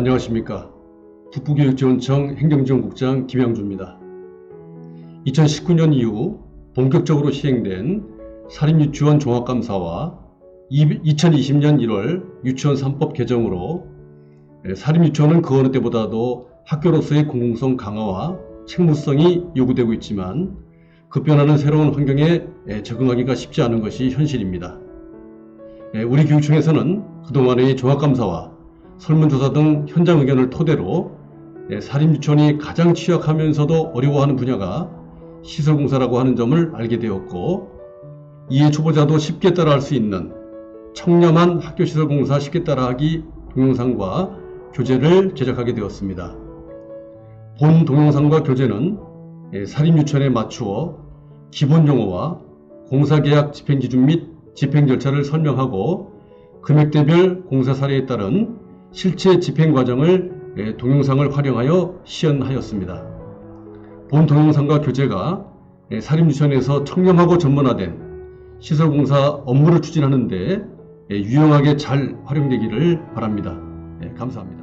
안녕하십니까. 북부교육지원청 행정지원국장 김양주입니다. 2019년 이후 본격적으로 시행된 사립유치원 종합감사와 2020년 1월 유치원 3법 개정으로 사립유치원은 그 어느 때보다도 학교로서의 공공성 강화와 책무성이 요구되고 있지만 급변하는 새로운 환경에 적응하기가 쉽지 않은 것이 현실입니다. 우리 교육청에서는 그동안의 종합감사와 설문조사 등 현장 의견을 토대로 사립유치원이 가장 취약하면서도 어려워하는 분야가 시설공사라고 하는 점을 알게 되었고 이에 초보자도 쉽게 따라할 수 있는 청렴한 학교시설공사 쉽게 따라하기 동영상과 교재를 제작하게 되었습니다. 본 동영상과 교재는 사립유치원에 맞추어 기본 용어와 공사계약 집행기준 및 집행 절차를 설명하고 금액대별 공사 사례에 따른 실제 집행 과정을 동영상을 활용하여 시연하였습니다. 본 동영상과 교재가 사립유치원에서 청렴하고 전문화된 시설공사 업무를 추진하는 데 유용하게 잘 활용되기를 바랍니다. 감사합니다.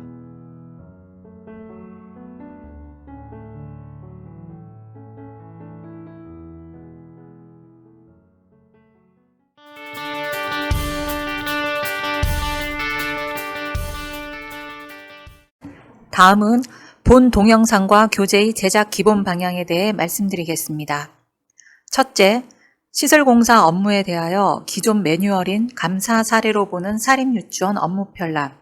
다음은 본 동영상과 교재의 제작 기본 방향에 대해 말씀드리겠습니다. 첫째, 시설공사 업무에 대하여 기존 매뉴얼인 감사 사례로 보는 사립유치원 업무 편람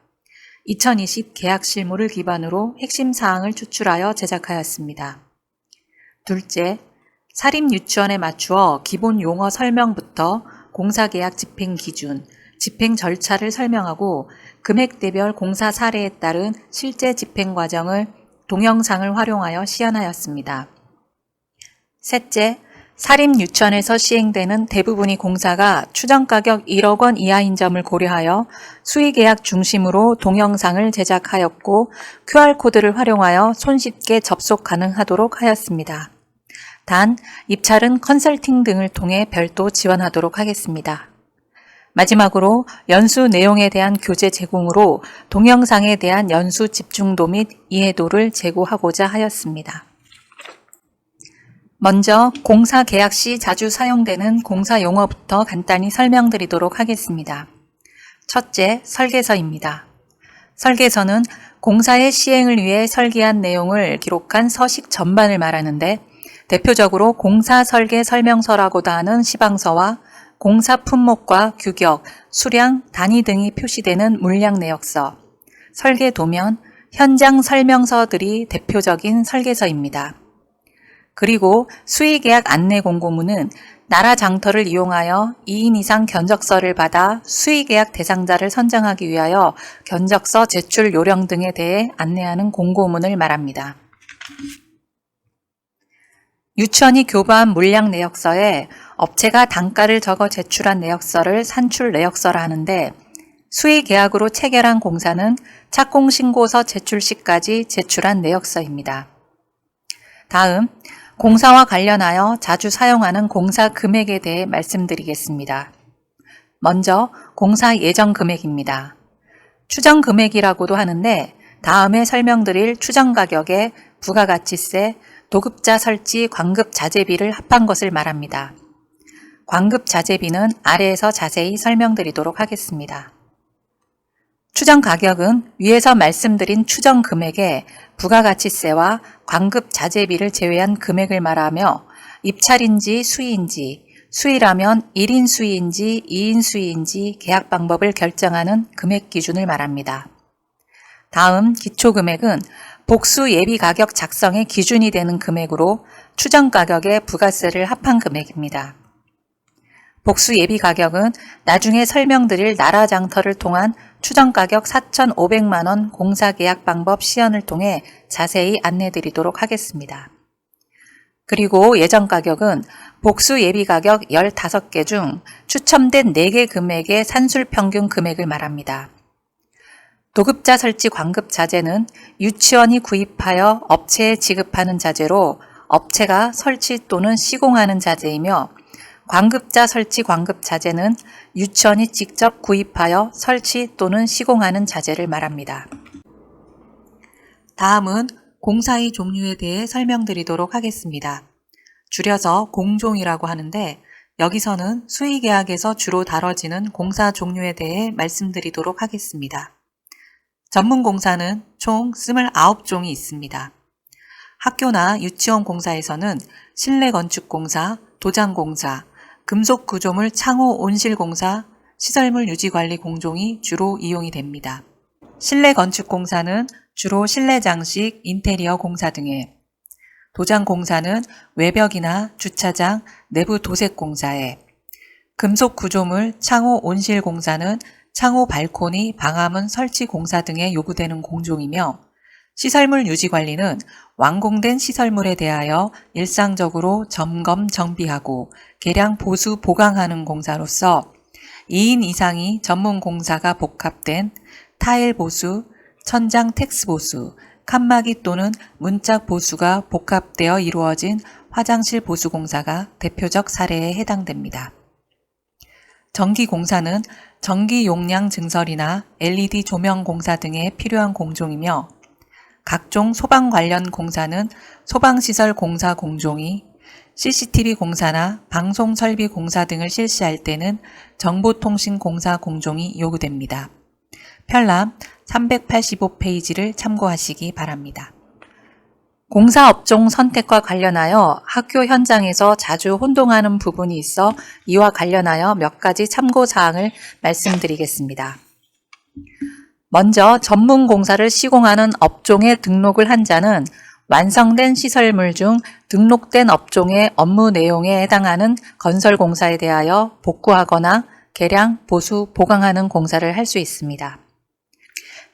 2020 계약 실무를 기반으로 핵심 사항을 추출하여 제작하였습니다. 둘째, 사립유치원에 맞추어 기본 용어 설명부터 공사계약 집행 기준, 집행 절차를 설명하고 금액대별 공사 사례에 따른 실제 집행 과정을 동영상을 활용하여 시연하였습니다. 셋째, 사립 유치원에서 시행되는 대부분의 공사가 추정 가격 1억 원 이하인 점을 고려하여 수의 계약 중심으로 동영상을 제작하였고 QR코드를 활용하여 손쉽게 접속 가능하도록 하였습니다. 단, 입찰은 컨설팅 등을 통해 별도 지원하도록 하겠습니다. 마지막으로 연수 내용에 대한 교재 제공으로 동영상에 대한 연수 집중도 및 이해도를 제고하고자 하였습니다. 먼저 공사 계약 시 자주 사용되는 공사 용어부터 간단히 설명드리도록 하겠습니다. 첫째, 설계서입니다. 설계서는 공사의 시행을 위해 설계한 내용을 기록한 서식 전반을 말하는데 대표적으로 공사 설계 설명서라고도 하는 시방서와 공사 품목과 규격, 수량, 단위 등이 표시되는 물량 내역서, 설계 도면, 현장 설명서들이 대표적인 설계서입니다. 그리고 수의계약 안내 공고문은 나라 장터를 이용하여 2인 이상 견적서를 받아 수의계약 대상자를 선정하기 위하여 견적서 제출 요령 등에 대해 안내하는 공고문을 말합니다. 유치원이 교부한 물량 내역서에 업체가 단가를 적어 제출한 내역서를 산출 내역서라 하는데 수의 계약으로 체결한 공사는 착공 신고서 제출 시까지 제출한 내역서입니다. 다음 공사와 관련하여 자주 사용하는 공사 금액에 대해 말씀드리겠습니다. 먼저 공사 예정 금액입니다. 추정 금액이라고도 하는데 다음에 설명드릴 추정 가격에 부가가치세, 도급자 설치 광급 자재비를 합한 것을 말합니다. 광급 자재비는 아래에서 자세히 설명드리도록 하겠습니다. 추정 가격은 위에서 말씀드린 추정 금액에 부가가치세와 광급 자재비를 제외한 금액을 말하며 입찰인지 수의인지, 수의라면 1인 수의인지 2인 수의인지 계약 방법을 결정하는 금액 기준을 말합니다. 다음 기초 금액은 복수 예비 가격 작성의 기준이 되는 금액으로 추정 가격에 부가세를 합한 금액입니다. 복수 예비 가격은 나중에 설명드릴 나라 장터를 통한 추정 가격 4,500만 원 공사 계약 방법 시연을 통해 자세히 안내 드리도록 하겠습니다. 그리고 예정 가격은 복수 예비 가격 15개 중 추첨된 4개 금액의 산술 평균 금액을 말합니다. 도급자 설치 광급 자재는 유치원이 구입하여 업체에 지급하는 자재로 업체가 설치 또는 시공하는 자재이며 광급자 설치 광급 자재는 유치원이 직접 구입하여 설치 또는 시공하는 자재를 말합니다. 다음은 공사의 종류에 대해 설명드리도록 하겠습니다. 줄여서 공종이라고 하는데 여기서는 수의계약에서 주로 다뤄지는 공사 종류에 대해 말씀드리도록 하겠습니다. 전문 공사는 총 29종이 있습니다. 학교나 유치원 공사에서는 실내 건축 공사, 도장 공사, 금속 구조물 창호 온실 공사, 시설물 유지 관리 공종이 주로 이용이 됩니다. 실내 건축 공사는 주로 실내 장식, 인테리어 공사 등에, 도장 공사는 외벽이나 주차장, 내부 도색 공사에, 금속 구조물 창호 온실 공사는 창호 발코니, 방화문 설치 공사 등에 요구되는 공종이며, 시설물 유지 관리는 완공된 시설물에 대하여 일상적으로 점검 정비하고 개량 보수 보강하는 공사로서 2인 이상이 전문 공사가 복합된 타일 보수, 천장 텍스 보수, 칸막이 또는 문짝 보수가 복합되어 이루어진 화장실 보수 공사가 대표적 사례에 해당됩니다. 전기 공사는 전기 용량 증설이나 LED 조명 공사 등에 필요한 공종이며 각종 소방 관련 공사는 소방시설 공사 공종이 CCTV 공사나 방송 설비 공사 등을 실시할 때는 정보통신 공사 공종이 요구됩니다. 편람 385페이지를 참고하시기 바랍니다. 공사 업종 선택과 관련하여 학교 현장에서 자주 혼동하는 부분이 있어 이와 관련하여 몇 가지 참고 사항을 말씀드리겠습니다. 먼저 전문 공사를 시공하는 업종에 등록을 한 자는 완성된 시설물 중 등록된 업종의 업무 내용에 해당하는 건설 공사에 대하여 복구하거나 개량, 보수, 보강하는 공사를 할 수 있습니다.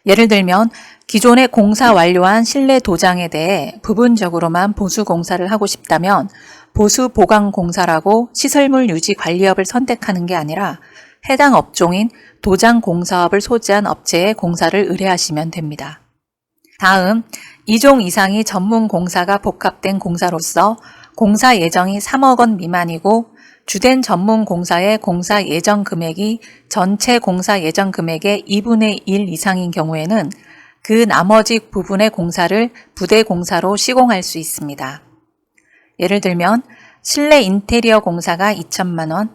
예를 들면 기존에 공사 완료한 실내 도장에 대해 부분적으로만 보수 공사를 하고 싶다면 보수 보강 공사라고 시설물 유지 관리업을 선택하는 게 아니라 해당 업종인 도장 공사업을 소지한 업체에 공사를 의뢰하시면 됩니다. 다음, 2종 이상이 전문 공사가 복합된 공사로서 공사 예정이 3억 원 미만이고 주된 전문 공사의 공사 예정 금액이 전체 공사 예정 금액의 2분의 1 이상인 경우에는 그 나머지 부분의 공사를 부대 공사로 시공할 수 있습니다. 예를 들면 실내 인테리어 공사가 2천만 원,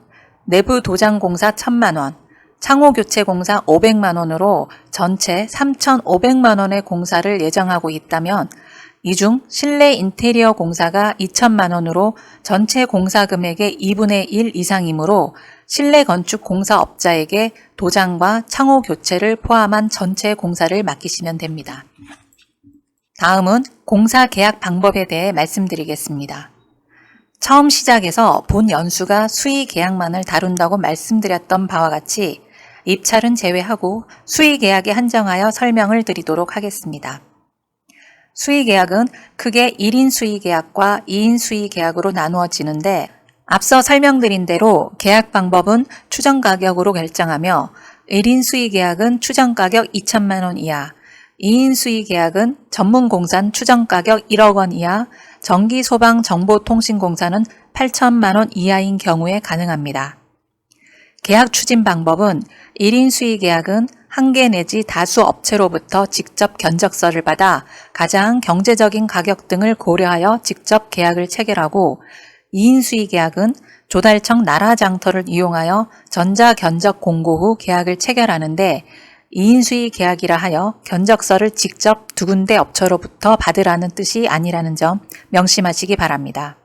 내부 도장 공사 1천만 원, 창호 교체 공사 500만 원으로 전체 3,500만 원의 공사를 예정하고 있다면 이 중 실내 인테리어 공사가 2천만 원으로 전체 공사 금액의 2분의 1 이상이므로 실내 건축 공사업자에게 도장과 창호 교체를 포함한 전체 공사를 맡기시면 됩니다. 다음은 공사 계약 방법에 대해 말씀드리겠습니다. 처음 시작에서 본 연수가 수의 계약만을 다룬다고 말씀드렸던 바와 같이 입찰은 제외하고 수의 계약에 한정하여 설명을 드리도록 하겠습니다. 수의 계약은 크게 1인 수의 계약과 2인 수의 계약으로 나누어지는데 앞서 설명드린 대로 계약 방법은 추정 가격으로 결정하며 1인 수의 계약은 추정 가격 2천만 원 이하, 2인 수의 계약은 전문 공사는 추정 가격 1억 원 이하, 전기 소방 정보통신 공사는 8천만 원 이하인 경우에 가능합니다. 계약 추진 방법은 1인 수의 계약은 한 개 내지 다수 업체로부터 직접 견적서를 받아 가장 경제적인 가격 등을 고려하여 직접 계약을 체결하고 2인 수의 계약은 조달청 나라장터를 이용하여 전자 견적 공고 후 계약을 체결하는데 2인 수의 계약이라 하여 견적서를 직접 두 군데 업체로부터 받으라는 뜻이 아니라는 점 명심하시기 바랍니다.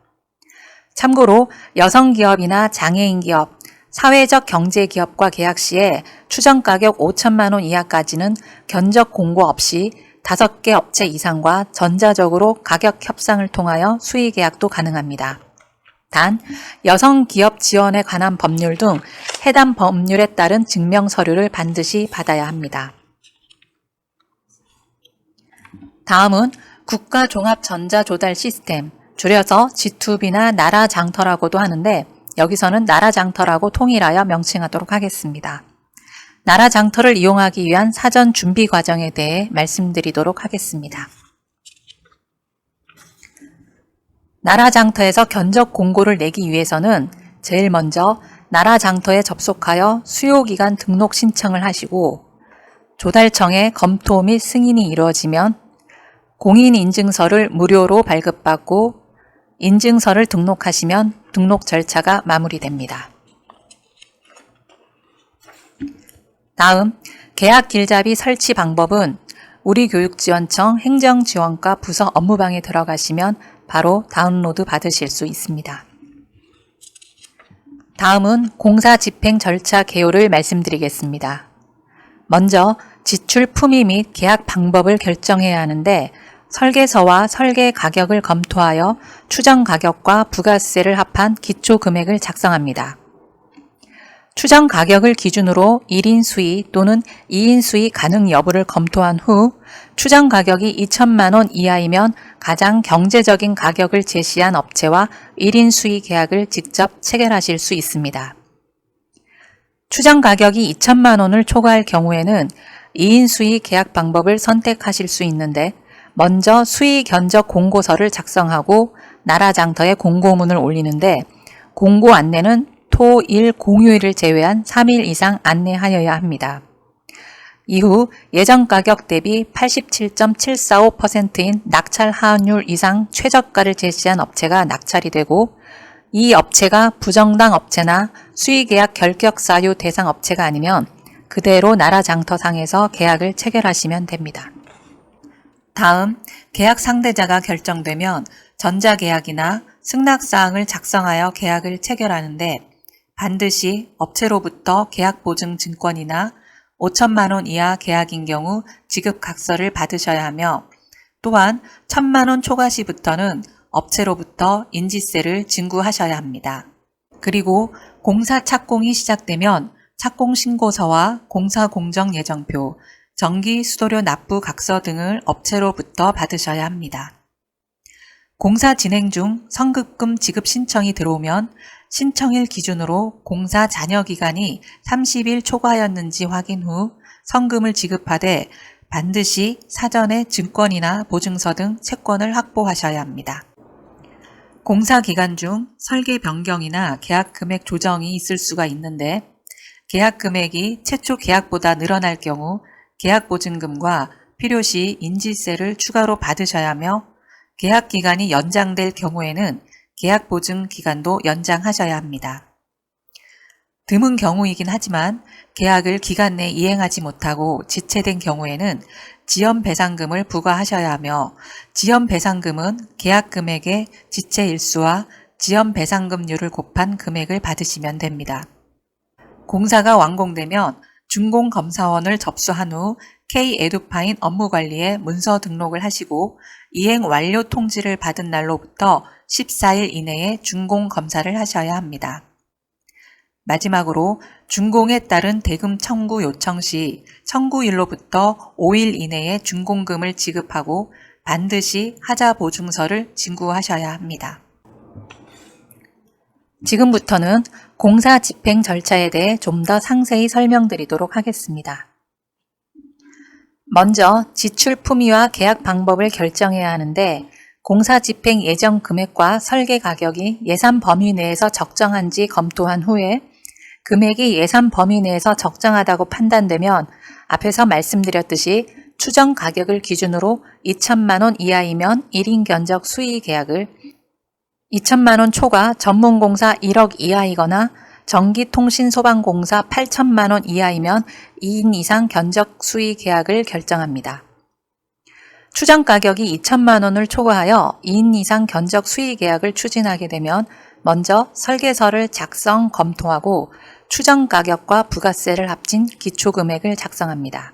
참고로 여성 기업이나 장애인 기업, 사회적 경제 기업과 계약 시에 추정 가격 5천만 원 이하까지는 견적 공고 없이 5개 업체 이상과 전자적으로 가격 협상을 통하여 수의 계약도 가능합니다. 단, 여성 기업 지원에 관한 법률 등 해당 법률에 따른 증명 서류를 반드시 받아야 합니다. 다음은 국가 종합 전자 조달 시스템, 줄여서 G2B나 나라 장터라고도 하는데 여기서는 나라 장터라고 통일하여 명칭하도록 하겠습니다. 나라 장터를 이용하기 위한 사전 준비 과정에 대해 말씀드리도록 하겠습니다. 나라 장터에서 견적 공고를 내기 위해서는 제일 먼저 나라 장터에 접속하여 수요기간 등록 신청을 하시고 조달청의 검토 및 승인이 이루어지면 공인인증서를 무료로 발급받고 인증서를 등록하시면 등록 절차가 마무리됩니다. 다음 계약 길잡이 설치 방법은 우리 교육지원청 행정지원과 부서 업무방에 들어가시면 바로 다운로드 받으실 수 있습니다. 다음은 공사 집행 절차 개요를 말씀드리겠습니다. 먼저 지출 품위 및 계약 방법을 결정해야 하는데 설계서와 설계 가격을 검토하여 추정 가격과 부가세를 합한 기초 금액을 작성합니다. 추정 가격을 기준으로 1인 수의 또는 2인 수의 가능 여부를 검토한 후 추정 가격이 2천만 원 이하이면 가장 경제적인 가격을 제시한 업체와 1인 수의 계약을 직접 체결하실 수 있습니다. 추정 가격이 2천만 원을 초과할 경우에는 2인 수의 계약 방법을 선택하실 수 있는데 먼저 수의 견적 공고서를 작성하고 나라장터에 공고문을 올리는데 공고 안내는 토, 일, 공휴일을 제외한 3일 이상 안내하여야 합니다. 이후 예정 가격 대비 87.745%인 낙찰 하한율 이상 최저가를 제시한 업체가 낙찰이 되고 이 업체가 부정당 업체나 수의계약 결격 사유 대상 업체가 아니면 그대로 나라 장터상에서 계약을 체결하시면 됩니다. 다음 계약 상대자가 결정되면 전자계약이나 승낙사항을 작성하여 계약을 체결하는데 반드시 업체로부터 계약보증 증권이나 5천만 원 이하 계약인 경우 지급 각서를 받으셔야 하며 또한 1천만 원 초과 시부터는 업체로부터 인지세를 증구하셔야 합니다. 그리고 공사 착공이 시작되면 착공 신고서와 공사 공정 예정표, 전기 수도료 납부 각서 등을 업체로부터 받으셔야 합니다. 공사 진행 중 성급금 지급 신청이 들어오면 신청일 기준으로 공사 잔여 기간이 30일 초과였는지 확인 후 성금을 지급하되 반드시 사전에 증권이나 보증서 등 채권을 확보하셔야 합니다. 공사 기간 중 설계 변경이나 계약 금액 조정이 있을 수가 있는데 계약 금액이 최초 계약보다 늘어날 경우 계약 보증금과 필요시 인지세를 추가로 받으셔야 하며 계약 기간이 연장될 경우에는 계약 보증 기간도 연장하셔야 합니다. 드문 경우이긴 하지만 계약을 기간 내 이행하지 못하고 지체된 경우에는 지연 배상금을 부과하셔야 하며 지연 배상금은 계약 금액의 지체 일수와 지연 배상금률을 곱한 금액을 받으시면 됩니다. 공사가 완공되면 준공검사원을 접수한 후 K-에듀파인 업무관리에 문서 등록을 하시고 이행 완료 통지를 받은 날로부터 14일 이내에 준공 검사를 하셔야 합니다. 마지막으로 준공에 따른 대금 청구 요청 시 청구일로부터 5일 이내에 준공금을 지급하고 반드시 하자 보증서를 진구하셔야 합니다. 지금부터는 공사 집행 절차에 대해 좀 더 상세히 설명드리도록 하겠습니다. 먼저 지출 품위와 계약 방법을 결정해야 하는데 공사 집행 예정 금액과 설계 가격이 예산 범위 내에서 적정한지 검토한 후에 금액이 예산 범위 내에서 적정하다고 판단되면 앞에서 말씀드렸듯이 추정 가격을 기준으로 2천만 원 이하이면 1인 견적 수의 계약을 2천만 원 초과 전문공사 1억 이하이거나 전기통신소방공사 8천만 원 이하이면 2인 이상 견적 수의 계약을 결정합니다. 추정 가격이 2천만 원을 초과하여 2인 이상 견적 수의 계약을 추진하게 되면 먼저 설계서를 작성 검토하고 추정 가격과 부가세를 합친 기초 금액을 작성합니다.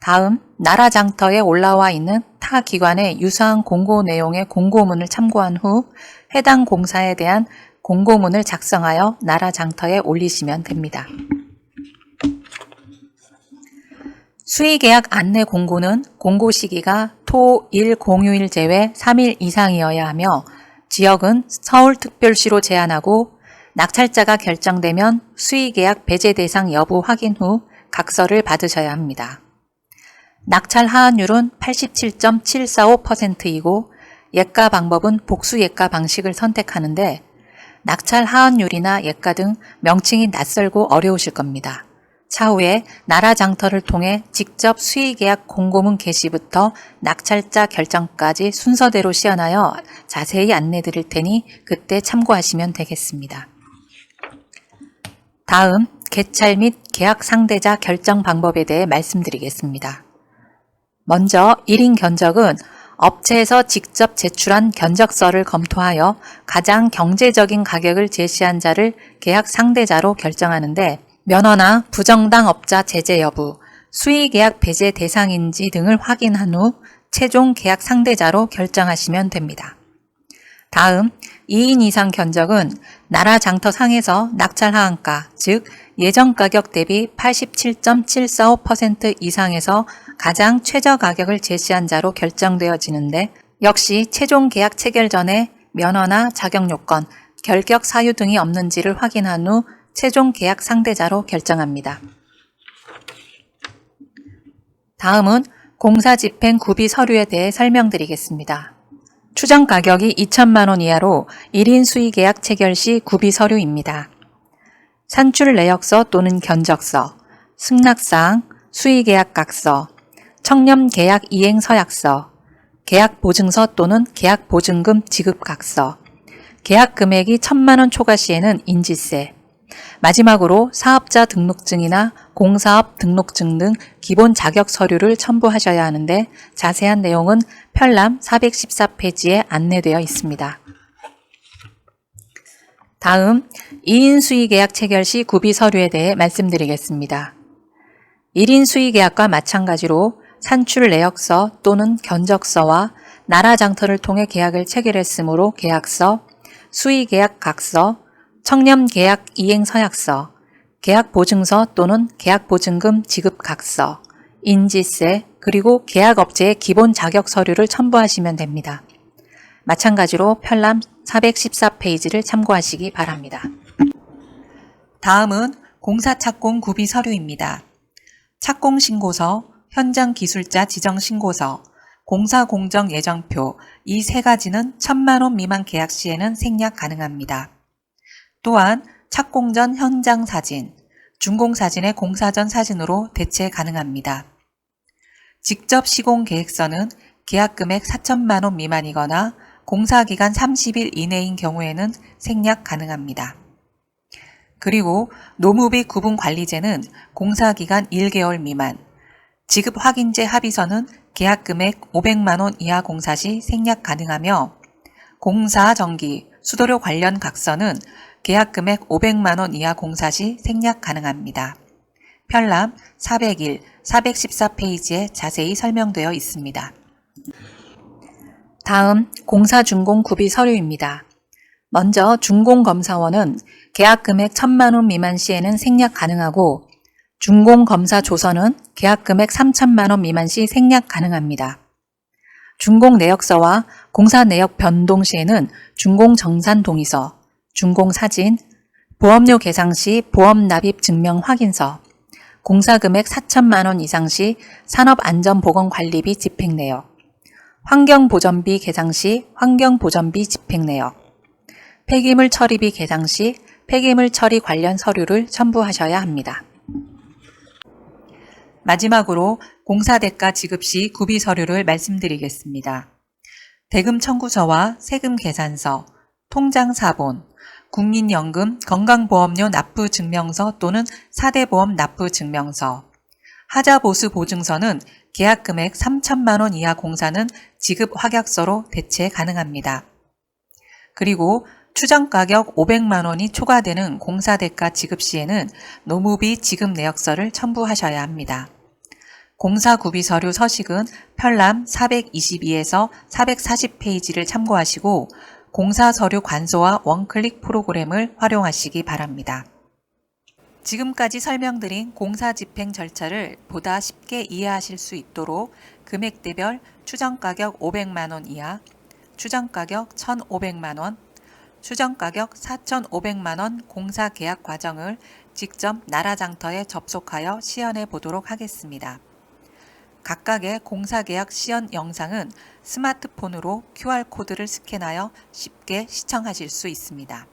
다음 나라 장터에 올라와 있는 타 기관의 유사한 공고 내용의 공고문을 참고한 후 해당 공사에 대한 공고문을 작성하여 나라 장터에 올리시면 됩니다. 수의계약 안내 공고는 공고 시기가 토, 일, 공휴일 제외 3일 이상이어야 하며 지역은 서울특별시로 제한하고 낙찰자가 결정되면 수의계약 배제 대상 여부 확인 후 각서를 받으셔야 합니다. 낙찰 하한율은 87.745%이고 예가 방법은 복수 예가 방식을 선택하는데 낙찰 하한율이나 예가 등 명칭이 낯설고 어려우실 겁니다. 차후에 나라 장터를 통해 직접 수의계약 공고문 게시부터 낙찰자 결정까지 순서대로 시연하여 자세히 안내 드릴 테니 그때 참고하시면 되겠습니다. 다음 개찰 및 계약 상대자 결정 방법에 대해 말씀드리겠습니다. 먼저 1인 견적은 업체에서 직접 제출한 견적서를 검토하여 가장 경제적인 가격을 제시한 자를 계약 상대자로 결정하는데 면허나 부정당 업자 제재 여부, 수의 계약 배제 대상인지 등을 확인한 후 최종 계약 상대자로 결정하시면 됩니다. 다음 2인 이상 견적은 나라 장터 상에서 낙찰 하한가, 즉 예정 가격 대비 87.745% 이상에서 가장 최저 가격을 제시한 자로 결정되어지는데 역시 최종 계약 체결 전에 면허나 자격 요건, 결격 사유 등이 없는지를 확인한 후 최종 계약 상대자로 결정합니다. 다음은 공사 집행 구비 서류에 대해 설명드리겠습니다. 추정 가격이 2천만 원 이하로 1인 수의 계약 체결 시 구비 서류입니다. 산출 내역서 또는 견적서, 승낙상, 수의 계약 각서, 청렴 계약 이행 서약서, 계약 보증서 또는 계약 보증금 지급 각서, 계약 금액이 천만 원 초과 시에는 인지세, 마지막으로 사업자 등록증이나 공사업 등록증 등 기본 자격 서류를 첨부하셔야 하는데 자세한 내용은 편람 414페이지에 안내되어 있습니다. 다음 2인 수의 계약 체결 시 구비 서류에 대해 말씀드리겠습니다. 1인 수의 계약과 마찬가지로 산출 내역서 또는 견적서와 나라 장터를 통해 계약을 체결했으므로 계약서, 수의 계약 각서, 청렴 계약 이행 서약서, 계약 보증서 또는 계약 보증금 지급 각서, 인지세, 그리고 계약업체의 기본 자격 서류를 첨부하시면 됩니다. 마찬가지로 편람 414페이지를 참고하시기 바랍니다. 다음은 공사착공 구비 서류입니다. 착공 신고서, 현장 기술자 지정 신고서, 공사 공정 예정표 이 세 가지는 천만 원 미만 계약 시에는 생략 가능합니다. 또한 착공 전 현장 사진, 준공 사진의 공사 전 사진으로 대체 가능합니다. 직접 시공 계획서는 계약 금액 4천만 원 미만이거나 공사 기간 30일 이내인 경우에는 생략 가능합니다. 그리고 노무비 구분 관리제는 공사 기간 1개월 미만, 지급 확인제 합의서는 계약 금액 500만 원 이하 공사 시 생략 가능하며 공사 정기, 수도료 관련 각서는 계약 금액 500만 원 이하 공사 시 생략 가능합니다. 편람 401, 414페이지에 자세히 설명되어 있습니다. 다음 공사 준공 구비 서류입니다. 먼저 준공검사원은 계약 금액 1천만 원 미만 시에는 생략 가능하고 준공검사 조서는 계약 금액 3천만 원 미만 시 생략 가능합니다. 준공 내역서와 공사 내역 변동 시에는 준공 정산 동의서, 준공 사진, 보험료 계상 시 보험 납입 증명 확인서, 공사 금액 4천만 원 이상 시 산업안전보건관리비 집행 내역, 환경보전비 계상 시 환경보전비 집행 내역, 폐기물 처리비 계상 시 폐기물 처리 관련 서류를 첨부하셔야 합니다. 마지막으로 공사 대가 지급 시 구비 서류를 말씀드리겠습니다. 대금 청구서와 세금 계산서, 통장 사본, 국민연금 건강보험료 납부 증명서 또는 사대보험 납부 증명서, 하자보수 보증서는 계약 금액 3천만 원 이하 공사는 지급 확약서로 대체 가능합니다. 그리고 추정 가격 500만 원이 초과되는 공사 대가 지급 시에는 노무비 지급 내역서를 첨부하셔야 합니다. 공사 구비 서류 서식은 편람 422에서 440페이지를 참고하시고 공사 서류 관소와 원클릭 프로그램을 활용하시기 바랍니다. 지금까지 설명드린 공사 집행 절차를 보다 쉽게 이해하실 수 있도록 금액대별 추정 가격 500만 원 이하, 추정 가격 1,500만 원, 추정 가격 4,500만 원 공사 계약 과정을 직접 나라장터에 접속하여 시연해 보도록 하겠습니다. 각각의 공사계약 시연 영상은 스마트폰으로 QR코드를 스캔하여 쉽게 시청하실 수 있습니다.